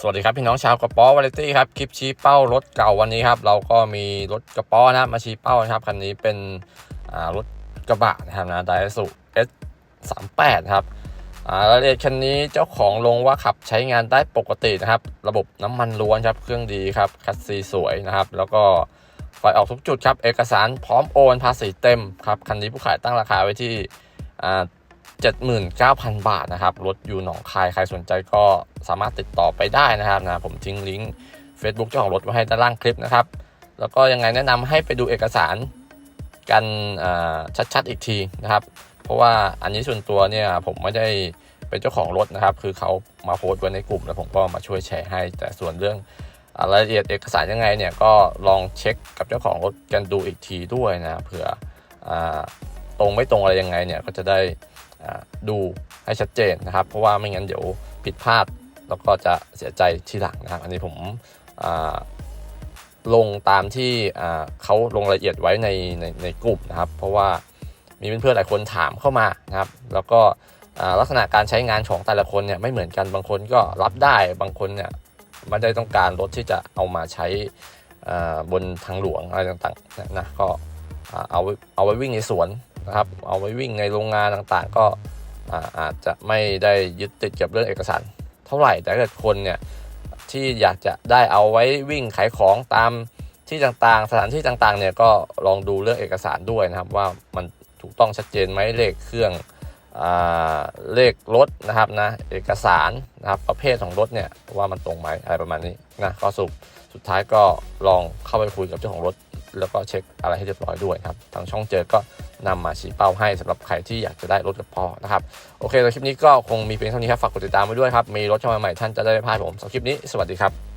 สวัสดีครับพี่น้องชาวกระป๋อวาไรตี้ครับคลิปชี้เป้ารถเก่าวันนี้ครับเราก็มีรถกระป๋อนะมาชี้เป้านะครับคันนี้เป็นรถกระบะนะครับนะไดสุ S 3 8ครับรายละเอียดคันนี้เจ้าของลงว่าขับใช้งานได้ปกตินะครับ ระบบน้ำมันล้วนครับเครื่องดีครับคัสซีสวยนะครับ แล้วก็ไฟออกทุกจุดครับ เอกสารพร้อมโอนภาษีเต็มครับคันนี้ผู้ขายตั้งราคาไว้ที่ 79,000 บาทนะครับรถอยู่หนองคาย ใครสนใจก็สามารถติดต่อไปได้นะครับนะผมทิ้งลิงก์ Facebook เจ้าของรถไว้ให้ด้านล่างคลิปนะครับ แล้วก็ยังไงแนะนำให้ไปดูเอกสารกันชัดๆอีกทีนะครับ เพราะว่าอันนี้ส่วนตัวเนี่ยผมไม่ได้เป็นเจ้าของรถนะครับ คือเขามาโพสต์ไว้ในกลุ่มแล้วผมก็มาช่วยแชร์ให้ แต่ส่วนเรื่องอ่ารายละเอียดเอกสารยังไงเนี่ยก็ลองเช็คกับเจ้าของรถกันดูอีกทีด้วยนะเผื่ออตรงไม่ตรงอะไรยังไงเนี่ยก็จะได้ ดูให้ชัดเจนนะครับ เพราะว่าไม่งั้นเดี๋ยวผิดพลาดแล้วก็จะเสียใจทีหลังนะครับ อันนี้ผมลงตามที่เขาลงรายละเอียดไว้ในในในกลุ่มนะครับ เพราะว่ามีเพื่อนๆหลายคนถามเข้ามานะครับ แล้วก็ลักษณะการใช้งานของแต่ละคนเนี่ยไม่เหมือนกันบางคนก็รับได้บางคนเนี่ยไม่ได้ต้องการรถที่จะเอามาใช้บนทางหลวงอะไรต่างๆนะก็เอาเอาไว้วิ่งในสวน นะครับ เอาไว้วิ่งในโรงงานต่างๆ ก็อาอาจจะไม่ได้ยึดติดกับเรื่องเอกสาร เท่าไหร่แต่ถ้าเกิดคนเนี่ยที่อยากจะได้เอาไว้วิ่งขายของตามที่ต่างๆ สถานที่ต่างๆเนี่ยก็ลองดูเรื่องเอกสารด้วยนะครับ ว่ามันถูกต้องชัดเจนไหมเลขเครื่องอเลขรถนะครับนะเอกสารนะครับประเภทของรถเนี่ยว่ามันตรงไหมอะไรประมาณนี้นะก็สรุปสุดท้ายก็ลองเข้าไปคุยกับเจ้าของรถ แล้วก็เช็คอะไรให้เรียบร้อยด้วยครับทางช่องเจอก็นำมาชี้เป้าให้สำหรับใครที่อยากจะได้รถกระป๋อนะครับโอเคสำหรับคลิปนี้ก็คงมีเพียงเท่านี้ครับฝากกดติดตามไว้ด้วยครับมีรถเข้ามาใหม่ท่านจะได้ไม่พลาดผมสำหรับคลิปนี้สวัสดีครับ